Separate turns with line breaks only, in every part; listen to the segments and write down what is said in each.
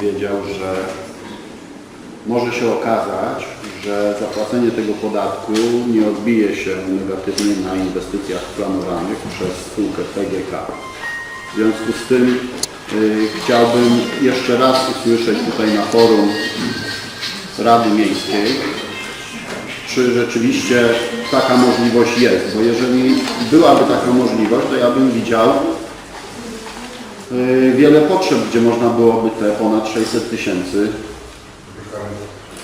powiedział, że może się okazać, że zapłacenie tego podatku nie odbije się negatywnie na inwestycjach planowanych przez spółkę PGK. W związku z tym y, chciałbym jeszcze raz usłyszeć tutaj na forum Rady Miejskiej, czy rzeczywiście taka możliwość jest, bo jeżeli byłaby taka możliwość, to ja bym widział wiele potrzeb, gdzie można byłoby te ponad 600 tysięcy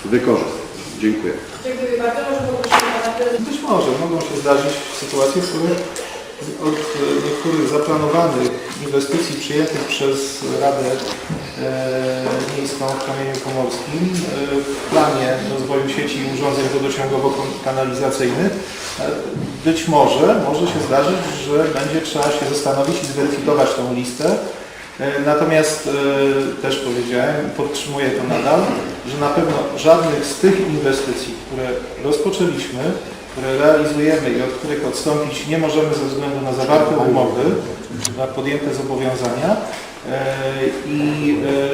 wykorzystać. Dziękuję.
Bardzo.
Być może mogą się zdarzyć sytuacje, w których od niektórych zaplanowanych inwestycji przyjętych przez Radę e, W Kamieniu Pomorskim e, w planie rozwoju sieci urządzeń wodociągowo-kanalizacyjnych e, być może może się zdarzyć, że będzie trzeba się zastanowić i zweryfikować tą listę. E, Natomiast też powiedziałem, podtrzymuję to nadal, że na pewno żadnych z tych inwestycji, które rozpoczęliśmy, które realizujemy i od których odstąpić nie możemy ze względu na zawarte umowy, na podjęte zobowiązania e, i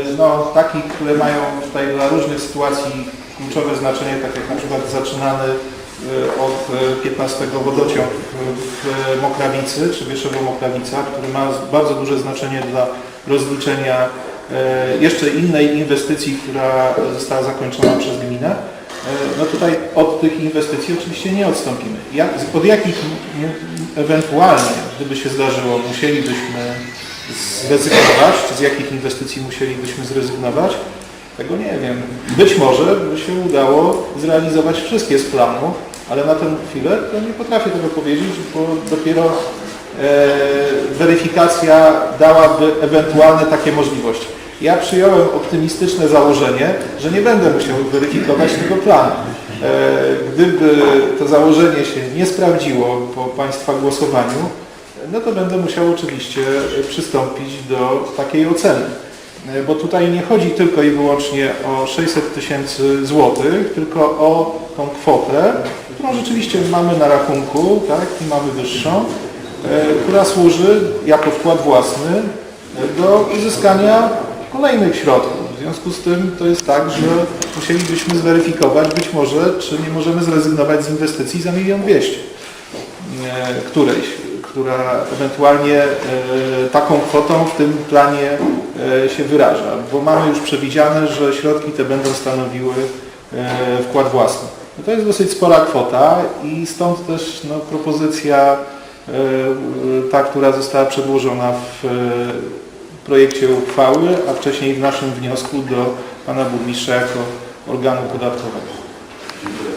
e, no, takich, które mają tutaj dla różnych sytuacji kluczowe znaczenie, tak jak na przykład zaczynany e, od e, 15 wodociąg w Mokrawicy, czy Bieszowo Mokrawica, który ma bardzo duże znaczenie dla rozliczenia jeszcze innej inwestycji, która została zakończona przez gminę. No tutaj od tych inwestycji oczywiście nie odstąpimy. Jak, od jakich ewentualnie, gdyby się zdarzyło, musielibyśmy zrezygnować, czy z jakich inwestycji musielibyśmy zrezygnować, tego nie wiem. Być może by się udało zrealizować wszystkie z planu, ale na tę chwilę to nie potrafię tego powiedzieć, bo dopiero e, weryfikacja dałaby ewentualne takie możliwości. Ja przyjąłem optymistyczne założenie, że nie będę musiał weryfikować tego planu. E, Gdyby to założenie się nie sprawdziło po Państwa głosowaniu, no to będę musiał oczywiście przystąpić do takiej oceny. E, Bo tutaj nie chodzi tylko i wyłącznie o 600 tysięcy złotych, tylko o tą kwotę, którą rzeczywiście mamy na rachunku, tak, i mamy wyższą, e, która służy jako wkład własny do uzyskania kolejnych środków. Związku z tym to jest tak, że musielibyśmy zweryfikować być może, czy nie możemy zrezygnować z inwestycji za milion dwieście e, którejś, która ewentualnie e, taką kwotą w tym planie e, się wyraża, bo mamy już przewidziane, że środki te będą stanowiły wkład własny. No to jest dosyć spora kwota i stąd też no, propozycja ta, która została przedłożona w projekcie uchwały, a wcześniej w naszym wniosku do Pana Burmistrza jako organu podatkowego.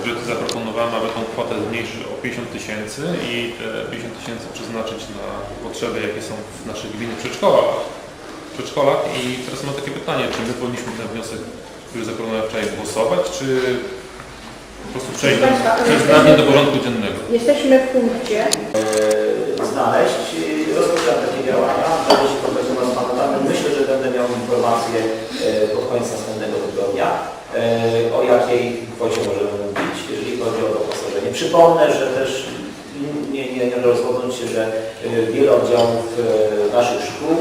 że zaproponowałem, aby tą kwotę zmniejszyć o 50 tysięcy i te 50 tysięcy przeznaczyć na potrzeby, jakie są w naszych gminnych przedszkolach. przedszkolach. I teraz mam takie pytanie, czy my powinniśmy ten wniosek, który zaproponowałem wczoraj, głosować, czy po prostu przejść mnie do porządku dziennego?
Jesteśmy w punkcie.
e, znaleźć. I Rozpocząłem takie działania, będę się kontaktował z Panem Danem. Myślę, że będę miał informację e, pod koniec następnego tygodnia, e, o możemy mówić, jeżeli chodzi o doposażenie. Przypomnę, że też nie, nie, nie rozchodząc się, że e, wiele oddziałów e, naszych szkół,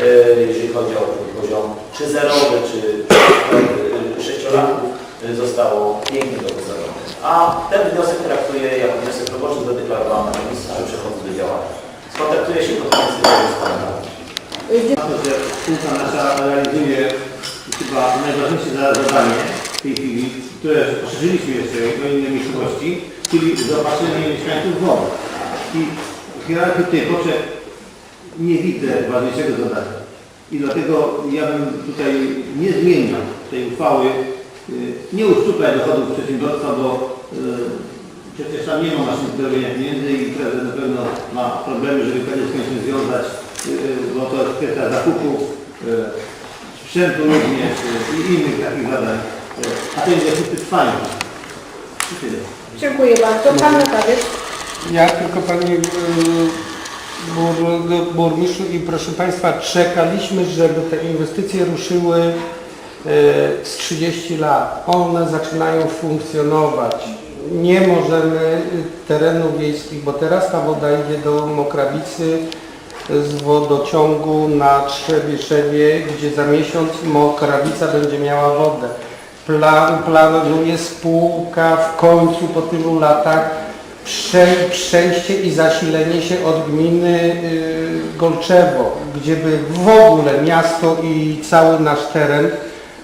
e, jeżeli chodzi o poziom czy zerowy, czy sześciolatków, zostało pięknie doposażone. A ten wniosek traktuję jako wniosek roboczy, zadeklarowałem na komisji, że przechodzę do działania. Skontaktuję się Panem Danem.
Na to, że spółka nasza realizuje chyba najważniejsze za- zadanie w tej chwili, które poszerzyliśmy jeszcze do innej miejscowości, czyli zaopatrzenie mieszkańców w wodę. I w hierarchii tej potrzeb nie widzę ważniejszego zadania. I dlatego ja bym tutaj nie zmieniał tej uchwały, y, nie uszczuplać dochodów przedsiębiorstwa, bo y, przecież tam nie ma maszyny do robienia pieniędzy i prezes na pewno ma problemy, żeby koniec końców związać, y, bo to jest kwestia zakupu sprzętu również i innych takich zadań. A te inwestycje trwają. I tyle.
Dziękuję bardzo. Pan Natawiec.
Ja tylko Panie y, bur, Burmistrzu i proszę Państwa, czekaliśmy, żeby te inwestycje ruszyły y, z 30 lat. One zaczynają funkcjonować. Nie możemy y, terenów wiejskich, bo teraz ta woda idzie do Mokrawicy, z wodociągu na Trzebiszewie, gdzie za miesiąc Mokrawica będzie miała wodę. Plan, planuje spółka w końcu po tylu latach prze, przejście i zasilenie się od gminy y, Golczewo, gdzie by w ogóle miasto i cały nasz teren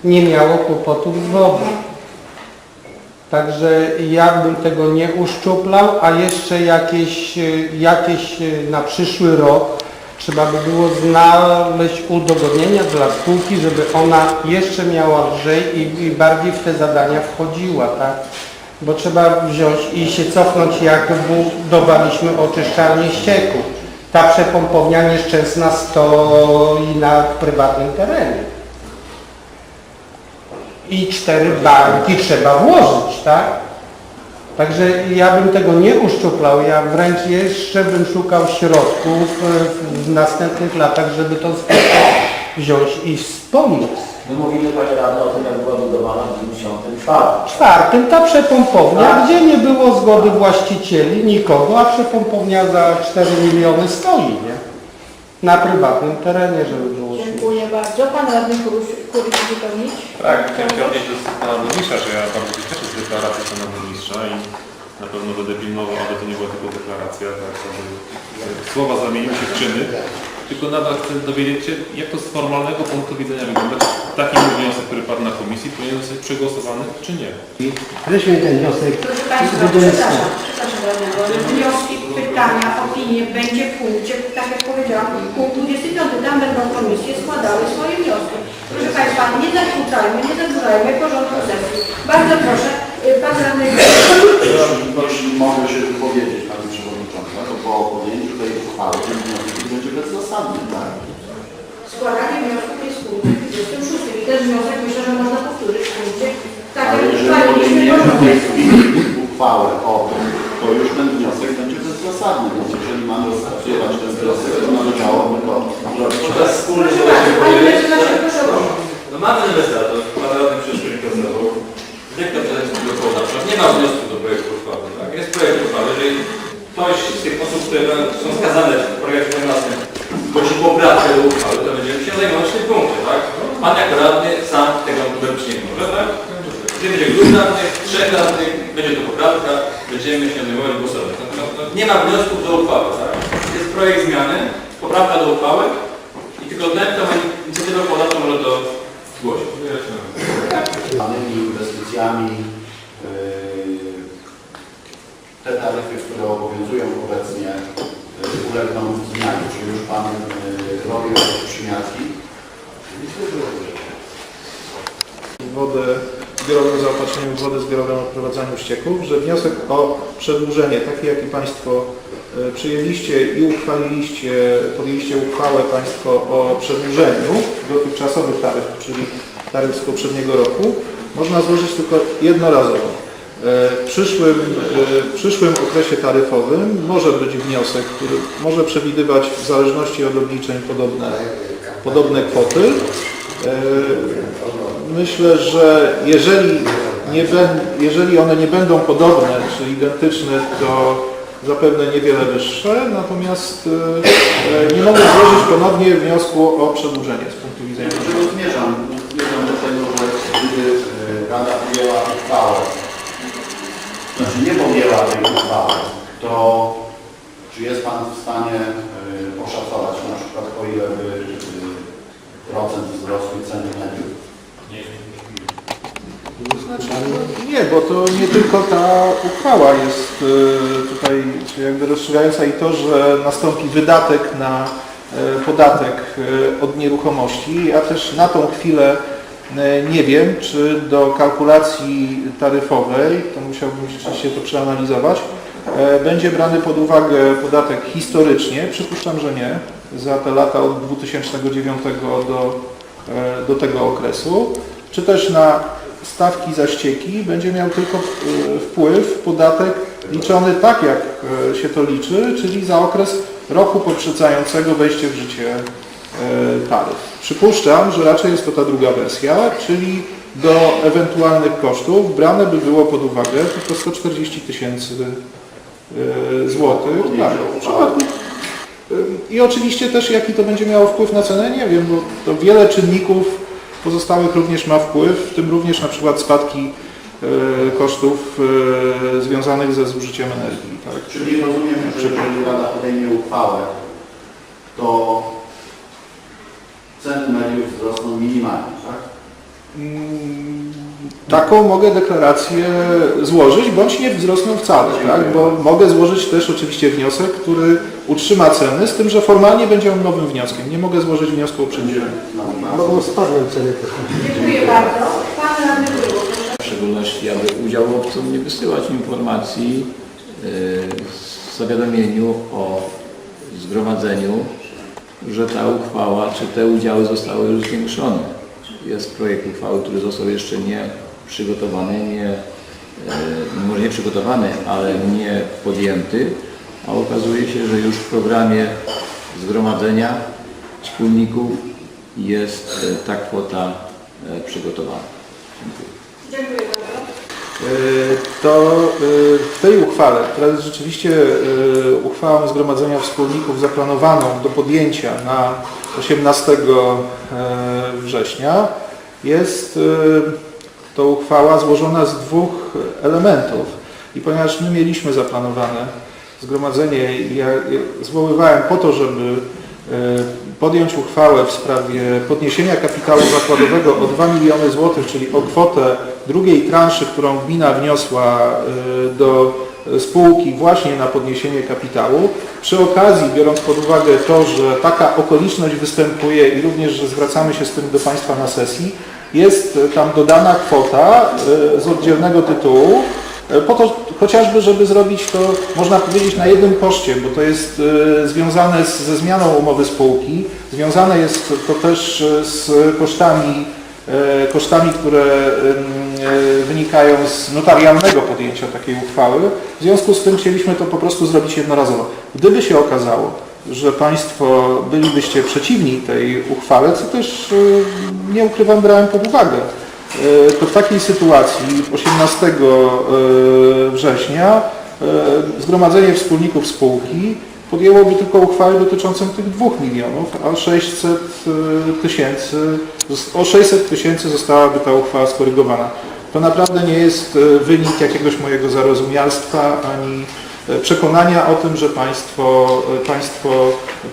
nie miało kłopotów z wodą. Także ja bym tego nie uszczuplał, a jeszcze jakieś, y, jakieś y, na przyszły rok trzeba by było znaleźć udogodnienia dla spółki, żeby ona jeszcze miała lżej i, i bardziej w te zadania wchodziła, tak? Bo trzeba wziąć i się cofnąć, jak budowaliśmy oczyszczalnię ścieków. Ta przepompownia nieszczęsna stoi na prywatnym terenie i cztery banki trzeba włożyć, tak? Także ja bym tego nie uszczuplał, ja wręcz jeszcze bym szukał środków e, w następnych latach, żeby tą spółkę wziąć i wspomóc.
My mówimy Panie Radny o tym, jak była budowana w 1994.
Czwartym ta przepompownia, gdzie nie było zgody właścicieli, nikogo, a przepompownia za 4 miliony stoi, nie? Na prywatnym terenie, żeby było się.
Dziękuję bardzo. Pan radny Kuruś wypełnić?
Tak, chciałem się odnieść do pana burmistrza, że ja bardzo deklaracji pana burmistrza i na pewno będę pilnował, aby to nie była tylko deklaracja, tak, aby słowa zamieniły się w czyny. Tylko nadal chcę dowiedzieć się, jak to z formalnego punktu widzenia wygląda. Czy taki mój wniosek, który padł na komisji, powinien zostać przegłosowany, czy nie?
Weźmy ten wniosek.
Proszę Państwa, przepraszam, przepraszam radnego, ale wnioski, pytania, opinie będzie w punkcie, tak jak powiedziałam, punkt 25. Tam będą komisje składały swoje wnioski. Proszę Państwa, nie zakłócajmy, nie zaburzajmy porządku sesji. Bardzo proszę, y, Pan radny
Jeśli mogę się wypowiedzieć, Pani Przewodnicząca, to po podjęciu tej uchwały ten wniosek będzie bezzasadny, tak?
składanie wniosków jest w punkcie 26. I ten wniosek myślę, że można powtórzyć w punkcie, tak
Ale jeżeli chwili uchwałę o tym, to już ten wniosek będzie bezzasadny, więc jeżeli mamy rozpatrywać ten wniosek, to należałoby to zrobić bez wspólnej
Proszę bardzo, Panie Mecenasie, proszę bardzo.
Mamy inwestator, pan radny. Jak to przejść do koła? Nie ma wniosku do projektu uchwały, tak? Jest projekt uchwały, jeżeli ktoś z tych osób, które są skazane w projekcie własnym zgłosi poprawkę do uchwały, to będziemy się zajmować tym punkcie, tak? Pan jako radny sam tego robić nie może, tak? Jeżeli będzie dwóch radnych, trzech radnych, będzie to poprawka, będziemy się zajmować głosować. No, no, nie ma wniosków do uchwały, tak? Jest projekt zmiany, poprawka do uchwały i tylko ten, kto ma inicjatywę podawczą może to zgłosić.
Danymi inwestycjami yy, te taryfy, które obowiązują obecnie yy, ulegną zmianie. Czy już Pan yy, robi jakieś przymiarki?
wodę zbiorową zaopatrzeniem w wodę zbiorową odprowadzaniu ścieków, że wniosek o przedłużenie, taki jaki Państwo e, przyjęliście i uchwaliliście, podjęliście uchwałę Państwo o przedłużeniu dotychczasowych taryfów, czyli taryf z poprzedniego roku, można złożyć tylko jednorazowo. E, W przyszłym, e, w przyszłym okresie taryfowym może być wniosek, który może przewidywać w zależności od obliczeń podobne, podobne kwoty. E, Myślę, że jeżeli, nie jeżeli one nie będą podobne czy identyczne, to zapewne niewiele wyższe, natomiast e, e, nie mogę złożyć ponownie wniosku o przedłużenie z punktu widzenia.
Zmierzam? Zmierzam do tego, że gdyby yy, Rada podjęła uchwałę, znaczy nie podjęła tej uchwały, to czy jest Pan w stanie oszacować na przykład o ile by procent wzrosły ceny mediów?
Znaczy, nie, bo to nie tylko ta uchwała jest e, tutaj jakby rozstrzygająca i to, że nastąpi wydatek na e, podatek e, od nieruchomości. Ja też na tą chwilę nie wiem, czy do kalkulacji taryfowej, to musiałbym rzeczywiście to przeanalizować, będzie brany pod uwagę podatek historycznie. Przypuszczam, że nie, za te lata od 2009 do, do tego okresu, czy też na stawki za ścieki będzie miał tylko e, wpływ, podatek liczony tak, jak e, się to liczy, czyli za okres roku poprzedzającego wejście w życie e, taryf. Przypuszczam, że raczej jest to ta druga wersja, czyli do ewentualnych kosztów brane by było pod uwagę tylko 140 tysięcy złotych. Tak, Ym, I oczywiście też jaki to będzie miało wpływ na cenę, nie wiem, bo to wiele czynników pozostałych również ma wpływ, w tym również na przykład spadki e, kosztów e, związanych ze zużyciem energii. Tak?
Czyli rozumiem, że jeżeli Rada podejmie uchwałę, to ceny mediów wzrosną minimalnie, tak?
Taką mogę deklarację złożyć, bądź nie wzrosną wcale, tak? bo mogę złożyć też oczywiście wniosek, który utrzyma ceny, z tym, że formalnie będzie on nowym wnioskiem. Nie mogę złożyć wniosku o przedzielenie.
Mogą spadnąć ceny też.
Dziękuję bardzo. Pan radny.
W szczególności, aby udziałowcom nie wysyłać informacji yy, w zawiadomieniu o zgromadzeniu, że ta uchwała czy te udziały zostały już zwiększone. Jest projekt uchwały, który został jeszcze nie przygotowany, nie, yy, może nie przygotowany, ale nie podjęty, a okazuje się, że już w programie zgromadzenia wspólników jest yy, ta kwota yy, przygotowana. Dziękuję.
Dziękuję bardzo.
To w tej uchwale, która jest rzeczywiście uchwałą Zgromadzenia Wspólników zaplanowaną do podjęcia na 18 e, września, jest y, to uchwała złożona z dwóch elementów. I ponieważ my mieliśmy zaplanowane zgromadzenie, ja zwoływałem po to, żeby e, podjąć uchwałę w sprawie podniesienia kapitału zakładowego o 2 miliony złotych, czyli o kwotę drugiej transzy, którą gmina wniosła e, do spółki właśnie na podniesienie kapitału. Przy okazji, biorąc pod uwagę to, że taka okoliczność występuje i również, że zwracamy się z tym do Państwa na sesji, jest tam dodana kwota e, z oddzielnego tytułu, e, po to chociażby, żeby zrobić to, można powiedzieć, na jednym koszcie, bo to jest e, związane ze zmianą umowy spółki, związane jest to też z kosztami, kosztami, które wynikają z notarialnego podjęcia takiej uchwały. W związku z tym chcieliśmy to po prostu zrobić jednorazowo. Gdyby się okazało, że Państwo bylibyście przeciwni tej uchwale, co też e, nie ukrywam, brałem pod uwagę, e, to w takiej sytuacji 18 e, września e, Zgromadzenie Wspólników Spółki podjęłoby tylko uchwałę dotyczącą tych 2 milionów, a 600 e, tysięcy, o 600 tysięcy zostałaby ta uchwała skorygowana. To naprawdę nie jest e, wynik jakiegoś mojego zarozumialstwa ani e, przekonania o tym, że Państwo, e, państwo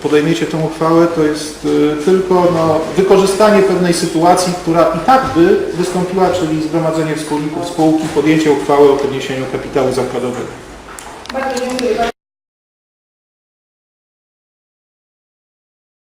podejmiecie tę uchwałę, to jest tylko no, wykorzystanie pewnej sytuacji, która i tak by wystąpiła, czyli Zgromadzenie Wspólników Spółki, podjęcie uchwały o podniesieniu kapitału zakładowego.